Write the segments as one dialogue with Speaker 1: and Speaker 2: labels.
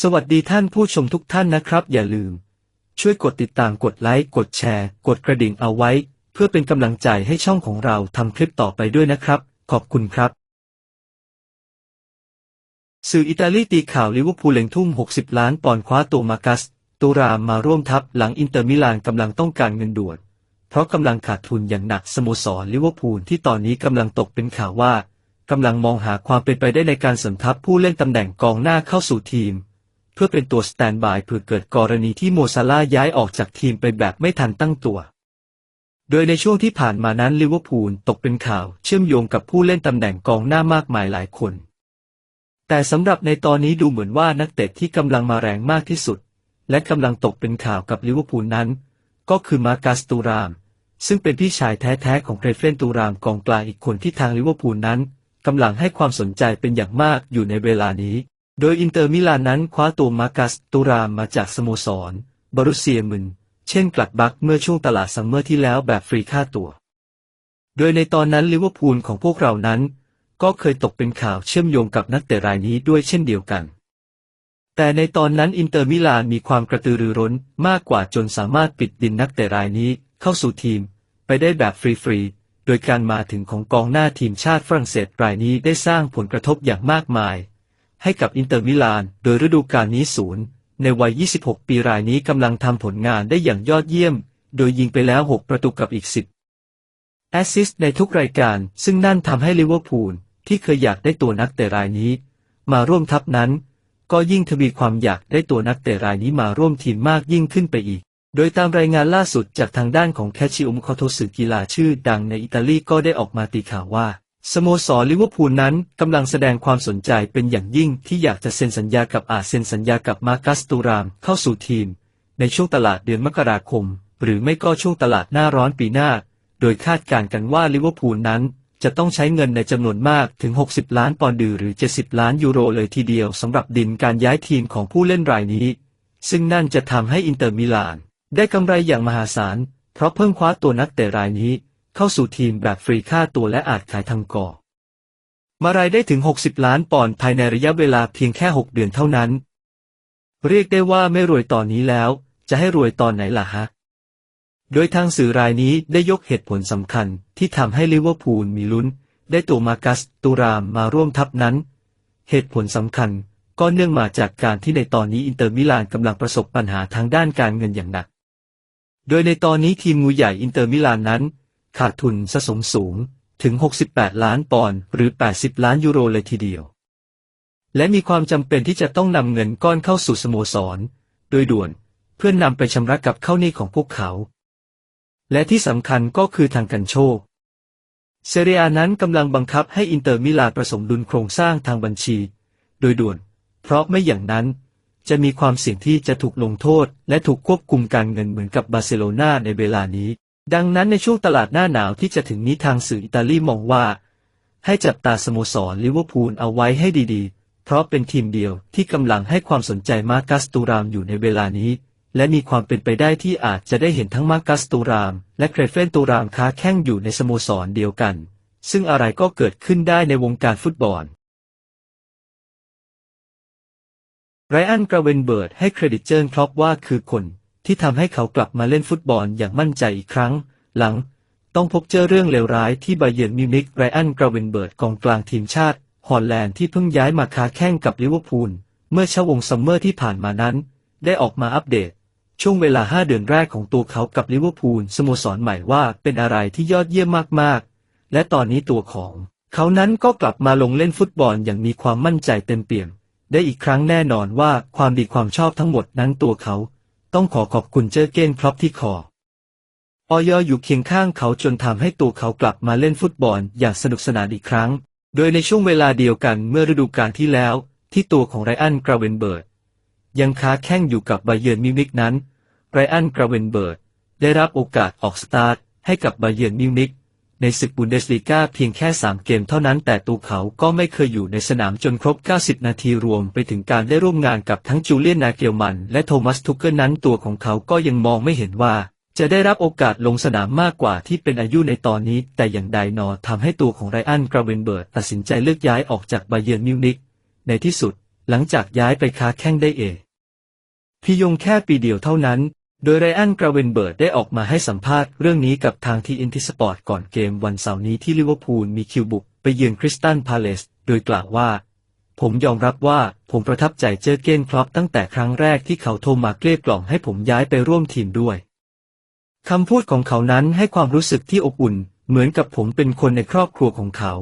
Speaker 1: สวัสดีท่านผู้ชมทุกท่านนะครับ อย่าลืม ช่วยกดติดตามกดไลค์กดแชร์ กดกระดิ่งเอาไว้ เพื่อเป็นกำลังใจให้ช่องของเราทำคลิปต่อไปด้วยนะครับ ขอบคุณครับ สื่ออิตาลีตีข่าวลิเวอร์พูลเล็งทุ่ม 60 ล้านปอนด์คว้าตัวมากัสตูรามมาร่วมทัพหลังอินเตอร์มิลานกำลังต้องการเงินด่วน เพราะกำลังขาดทุนอย่างหนักสโมสรลิเวอร์พูลที่ตอนนี้กำลังตกเป็นข่าวว่ากำลังมองหาความเป็นไปได้ในการเสริมทัพผู้เล่นตำแหน่งกองหน้าเข้าสู่ทีม เพื่อเป็นตัวสแตนบายเผื่อเกิดกรณีที่โมซาลาย้ายออกจากทีมไปแบบไม่ทันตั้งตัว โดยในช่วงที่ผ่านมานั้นลิเวอร์พูลตกเป็นข่าวเชื่อมโยงกับผู้เล่นตำแหน่งกองหน้ามากมายหลายคน แต่สำหรับในตอนนี้ดูเหมือนว่านักเตะที่กำลังมาแรงมากที่สุด และกำลังตกเป็นข่าวกับลิเวอร์พูลนั้น ก็คือมาร์กัสตูราม ซึ่งเป็นพี่ชายแท้ๆของเกรเฟนตูรามกองกลางอีกคนที่ทางลิเวอร์พูลนั้นกำลังให้ความสนใจเป็นอย่างมากอยู่ในเวลานี้ โดยอินเตอร์มิลานนั้นคว้าตัวมาร์กัสตูรามมาจากสโมสร บรุสเซียมึนเช่นกลัดบักเมื่อช่วงตลาดซัมเมอร์ที่แล้วแบบฟรีค่าตัว โดยในตอนนั้นลิเวอร์พูลของพวกเรานั้น ก็เคยตกเป็นข่าวเชื่อมโยงกับนักเตะรายนี้ด้วยเช่นเดียวกัน แต่ในตอนนั้นอินเตอร์มิลานมีความกระตือรือร้นมากกว่าจนสามารถปิดดินนักเตะรายนี้เข้าสู่ทีม ไปได้แบบฟรีๆ โดยการมาถึงของกองหน้าทีมชาติฝรั่งเศสรายนี้ได้สร้างผลกระทบอย่างมากมาย ให้กับอินเตอร์มิลาน โดยฤดูกาลนี้ศูนย์ในวัย 26 ปีรายนี้กำลังทำผลงานได้อย่างยอดเยี่ยม โดยยิงไปแล้ว 6 ประตูกับอีก 10 แอสซิสต์ในทุกรายการ ซึ่งนั่นทำให้ลิเวอร์พูลที่เคยอยากได้ตัวนักเตะรายนี้ มาร่วมทัพนั้น ก็ยิ่งทวีความอยากได้ตัวนักเตะรายนี้มาร่วมทีมมากยิ่งขึ้นไปอีก โดยตามรายงานล่าสุดจากทางด้านของแคชชิอุมคอโทสึกีฬาชื่อดังในอิตาลีก็ได้ออกมาตีข่าวว่า สโมสรลิเวอร์พูลนั้นกำลังแสดงความสนใจเป็นอย่างยิ่งที่อยากจะเซ็นสัญญากับอาจเซ็นสัญญากับมาร์กัสตูรามเข้าสู่ทีม ในช่วงตลาดเดือนมกราคม หรือไม่ก็ช่วงตลาดหน้าร้อนปีหน้า โดยคาดการณ์กันว่าลิเวอร์พูลนั้น จะต้องใช้เงินในจำนวนมากถึง 60 ล้านปอนด์หรือ 70 ล้านยูโรเลยทีเดียวสำหรับดินการย้ายทีมของผู้เล่นรายนี้ ซึ่งนั่นจะทำให้อินเตอร์มิลาน ได้กำไรอย่างมหาศาลเพราะเพิ่งคว้าตัวนักเตะรายนี้ เข้าสู่ทีมแบบฟรีค่าตัวและอาจขายทางก่อมารายได้ถึง 60 ล้านปอนด์ภายในระยะเวลาเพียงแค่ 6 เดือนเท่านั้น เรียกได้ว่าไม่รวยตอนนี้แล้ว จะให้รวยตอนไหนล่ะฮะ โดยทางสื่อรายนี้ได้ยกเหตุผลสำคัญที่ทำให้ลิเวอร์พูลมีลุ้น ได้ตัวมาร์กัสตูรามมาร่วมทัพนั้น เหตุผลสำคัญก็เนื่องมาจากการที่ในตอนนี้อินเตอร์มิลานกำลังประสบปัญหาทางด้านการเงินอย่างหนัก โดยในตอนนี้ทีมงูใหญ่อินเตอร์มิลานนั้น ขาดทุนสะสมสูงถึง 68 ล้านปอนด์หรือ 80 ล้านยูโรเลยทีเดียว และมีความจำเป็นที่จะต้องนำเงินก้อนเข้าสู่สโมสร โดยด่วนเพื่อนนำไปชำระกับเข้าหนี้ของพวกเขา และที่สำคัญก็คือทางการโชค เซเรียนั้นกำลังบังคับให้อินเตอร์มิลานผสมดุลโครงสร้างทางบัญชี โดยด่วน เพราะไม่อย่างนั้นจะมีความเสี่ยงที่จะถูกลงโทษ และถูกควบคุมการเงินเหมือนกับบาร์เซโลนาในเวลานี้ ดังนั้นในช่วงตลาดหน้าหนาวที่จะถึงนี้ทางสื่ออิตาลีมองว่า ให้จับตาสโมสรลิเวอร์พูลเอาไว้ให้ดีๆ เพราะเป็นทีมเดียวที่กำลังให้ความสนใจมาร์กัสตูรามอยู่ในเวลานี้ และมีความเป็นไปได้ที่อาจจะได้เห็นทั้งมาร์กัสตูราม และเครเฟนตูรามค้าแข่งอยู่ในสโมสรเดียวกัน ซึ่งอะไรก็เกิดขึ้นได้ในวงการฟุตบอลไรอันกราเวนเบิร์ดให้เครดิตเจิร์นครอปว่าคือคน ที่ทำให้เขากลับมาเล่นฟุตบอลอย่างมั่นใจอีกครั้ง หลัง ต้องพบเจอเรื่องเลวร้ายที่บาเยิร์นมิวนิกไรอันกราเวนเบิร์ดกองกลางทีมชาติฮอลแลนด์ที่เพิ่งย้ายมาค้าแข่งกับลิเวอร์พูลเมื่อเช้าวงซัมเมอร์ที่ผ่านมานั้น ได้ออกมาอัปเดต ช่วงเวลา 5 เดือนแรกของตัวเขากับลิเวอร์พูลสโมสรใหม่ว่าเป็นอะไรที่ยอดเยี่ยมมากๆ และตอนนี้ตัวของ เขานั้นก็กลับมาลงเล่นฟุตบอลอย่างมีความมั่นใจเต็มเปี่ยม ได้อีกครั้งแน่นอนว่าความดีความชอบทั้งหมดนั้นตัวเขา ต้องขอขอบคุณเจอเก้นครอปที่คอออยอยู่เคียงข้างเขาจนทำให้ตัวเขากลับมาเล่นฟุตบอลอย่างสนุกสนานอีกครั้ง โดยในช่วงเวลาเดียวกันเมื่อฤดูกาลที่แล้ว ที่ตัวของไรอันกราเวนเบิร์ดยังค้าแข่งอยู่กับบาเยิร์นมิวนิกนั้น ไรอันกราเวนเบิร์ดได้รับโอกาสออกสตาร์ทให้กับบาเยิร์นมิวนิก ในศึกบุนเดสลีกาเพียงแค่ 3 เกมเท่านั้นแต่ตัวเขาก็ไม่เคยอยู่ในสนามจนครบ 90 นาทีรวมไปถึงการได้ร่วมงานกับทั้งจูเลียนนาเกลมันและโทมัสทุกเกอร์นั้นตัวของเขาก็ยังมองไม่เห็นว่าจะได้รับโอกาสลงสนามมากกว่าที่เป็นอายุในตอนนี้ แต่อย่างใดนอทำให้ตัวของไรอันกราเวนเบิร์ดตัดสินใจเลือกย้ายออกจากบาเยิร์นมิวนิกในที่สุด หลังจากย้ายไปค้าแข้งได้เองพียงแค่ปีเดียวเท่านั้น โดยไรอันกราเวนเบิร์ดได้ออกมาให้สัมภาษณ์เรื่องนี้กับทางทีอินทิสปอร์ตก่อนเกมวันเสาร์นี้ที่ลิเวอร์พูลมีคิวบุกไปเยือนคริสตันพาเลส โดยกล่าวว่า ผมยอมรับว่าผมประทับใจเจอเกนครอปตั้งแต่ครั้งแรกที่เขาโทรมาเกลี้ยกล่อมให้ผมย้ายไปร่วมทีมด้วย คำพูดของเขานั้นให้ความรู้สึกที่อบอุ่น เหมือนกับผมเป็นคนในครอบครัวของเขา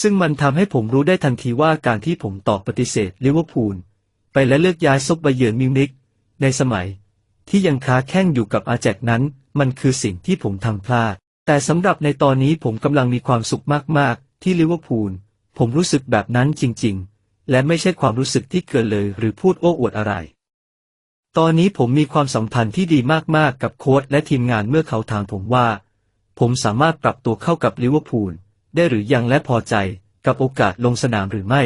Speaker 1: ซึ่งมันทำให้ผมรู้ได้ทันทีว่าการที่ผมตอบปฏิเสธลิเวอร์พูลไปและเลือกย้ายซบไปเยือนมิวนิกในสมัย ที่ยังค้าแข้งอยู่กับอาแจกนั้น มันคือสิ่งที่ผมทำพลาด แต่สำหรับในตอนนี้ผมกำลังมีความสุขมากๆ ที่ลิเวอร์พูล ผมรู้สึกแบบนั้นจริง ๆ และไม่ใช่ความรู้สึกที่เกินเลยหรือพูดโอ้อวดอะไร ตอนนี้ผมมีความสัมพันธ์ที่ดีมากๆ กับโค้ชและทีมงานเมื่อเขาถามผมว่า ผมสามารถปรับตัวเข้ากับลิเวอร์พูลได้หรือยังและพอใจกับโอกาสลงสนามหรือไม่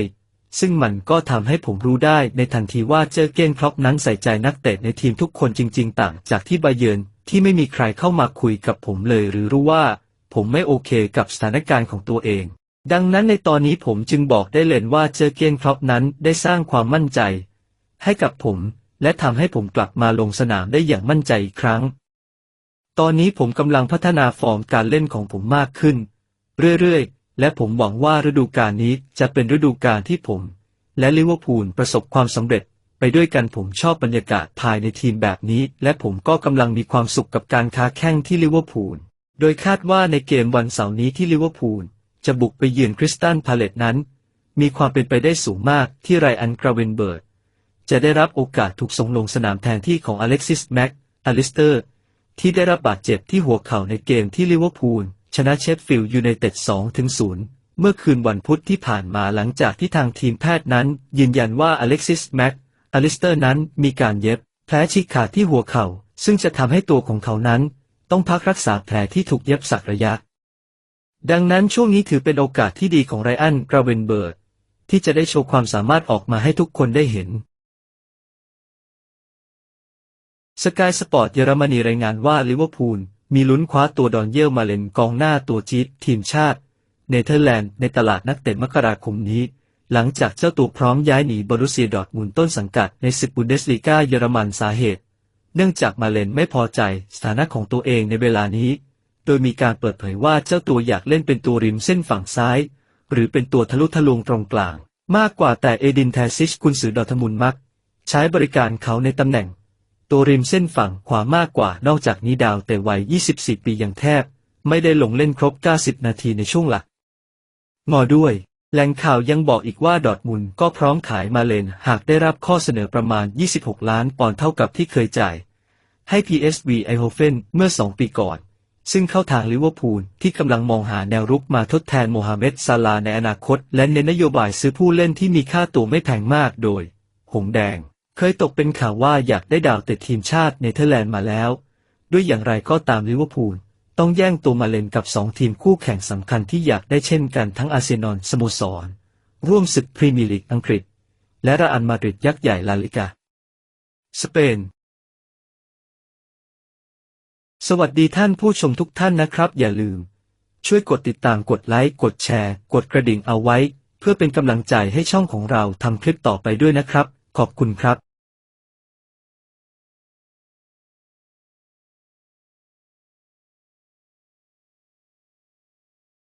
Speaker 1: ซึ่งมันก็ทำให้ผมรู้ได้ในทันทีว่าเจอเก้นครอปนั้นใส่ใจนักเตะในทีมทุกคนจริง ๆ ต่างจากที่บาเยิร์นที่ไม่มีใครเข้ามาคุยกับผมเลยหรือรู้ว่า ผมไม่โอเคกับสถานการณ์ของตัวเอง ดังนั้นในตอนนี้ผมจึงบอกได้เลยว่าเจอเก้นครอปนั้นได้สร้างความมั่นใจ ให้กับผม และทำให้ผมกลับมาลงสนามได้อย่างมั่นใจอีกครั้ง ตอนนี้ผมกำลังพัฒนาฟอร์มการเล่นของผมมากขึ้น เรื่อยๆ และผมหวังว่าฤดูกาลนี้จะเป็นฤดูกาลที่ผม และลิเวอร์พูลประสบความสำเร็จ ไปด้วยกันผมชอบบรรยากาศภายในทีมแบบนี้ และผมก็กำลังมีความสุขกับการค้าแข่งที่ลิเวอร์พูล โดยคาดว่าในเกมวันเสาร์นี้ที่ลิเวอร์พูลจะบุกไปเยือนคริสตันพาเลตนั้น มีความเป็นไปได้สูงมากที่ไรอันกราเวนเบิร์ดจะได้รับโอกาสถูกส่งลงสนามแทนที่ของอเล็กซิสแม็กอลิสเตอร์ ที่ได้รับบาดเจ็บที่หัวเข่าในเกมที่ลิเวอร์พูล ชนะเชฟฟิลด์ยูไนเต็ด2-0เมื่อคืนวันพุธที่ผ่านมาหลังจากที่ทางทีมแพทย์นั้น ยืนยันว่าอเล็กซิสแม็กอลิสเตอร์นั้นมีการเย็บแผลฉีกขาดที่หัวเข่า ซึ่งจะทำให้ตัวของเขานั้น ต้องพักรักษาแผลที่ถูกเย็บสักระยะ ดังนั้นช่วงนี้ถือเป็นโอกาสที่ดีของไรอันกราเวนเบิร์ดที่จะได้โชว์ความสามารถออกมาให้ทุกคนได้เห็นสกายสปอร์ตเยอรมนีรายงานว่าลิเวอร์พูล มีลุ้นคว้าตัวดอนเยลมาเลนกองหน้าตัวจี๊ดทีมชาติ เนเธอร์แลนด์ในตลาดนักเตะมกราคมนี้ หลังจากเจ้าตัวพร้อมย้ายหนีบรุเซียดอร์ทมุนด์ต้นสังกัดในศึกบุนเดสลีกาเยอรมันสาเหตุ เนื่องจากมาเลนไม่พอใจสถานะของตัวเองในเวลานี้ โดยมีการเปิดเผยว่าเจ้าตัวอยากเล่นเป็นตัวริมเส้นฝั่งซ้าย หรือเป็นตัวทะลุทะลวงตรงกลาง มากกว่าแต่เอดินแทซิชกุนซือดอร์ทมุนด์มัก ใช้บริการเขาในตำแหน่ง ตัวริมเส้นฝั่งขวามากกว่านอกจากนี้ดาวแต่วัย 24 ปียังแทบ ไม่ได้ลงเล่นครบ 90 นาทีในช่วงหลักงอด้วย แหล่งข่าวยังบอกอีกว่าดอทมุนก็พร้อมขายมาเลน หากได้รับข้อเสนอประมาณ 26 ล้านปอนด์เท่ากับที่เคยจ่าย ให้ PSV ไอโฮเฟนเมื่อ 2 ปีก่อน ซึ่งเข้าทางลิเวอร์พูลที่กำลังมองหาแนวรุกมาทดแทนโมฮัมเหม็ดซาลาในอนาคต และเน้นนโยบายซื้อผู้เล่นที่มีค่าตัวไม่แพงมากโดย หงแดง เคยตกเป็นข่าวว่าอยากได้ดาวเตะทีมชาติเนเธอร์แลนด์มาแล้ว ด้วยอย่างไรก็ตามลิเวอร์พูลต้องแย่งตัวมาเลนกับสองทีมคู่แข่งสำคัญที่อยากได้เช่นกันทั้งอาร์เซนอลสโมสร ร่วมศึกพรีเมียร์ลีกอังกฤษ และระอัลมาดริดยักษ์ใหญ่ลาลิกา สเปน สวัสดีท่านผู้ชมทุกท่านนะครับ อย่าลืม ช่วยกดติดตามกดไลค์กดแชร์ กดกระดิ่งเอาไว้ เพื่อเป็นกำลังใจให้ช่องของเราทำคลิปต่อไปด้วยนะครับ ขอบคุณครับ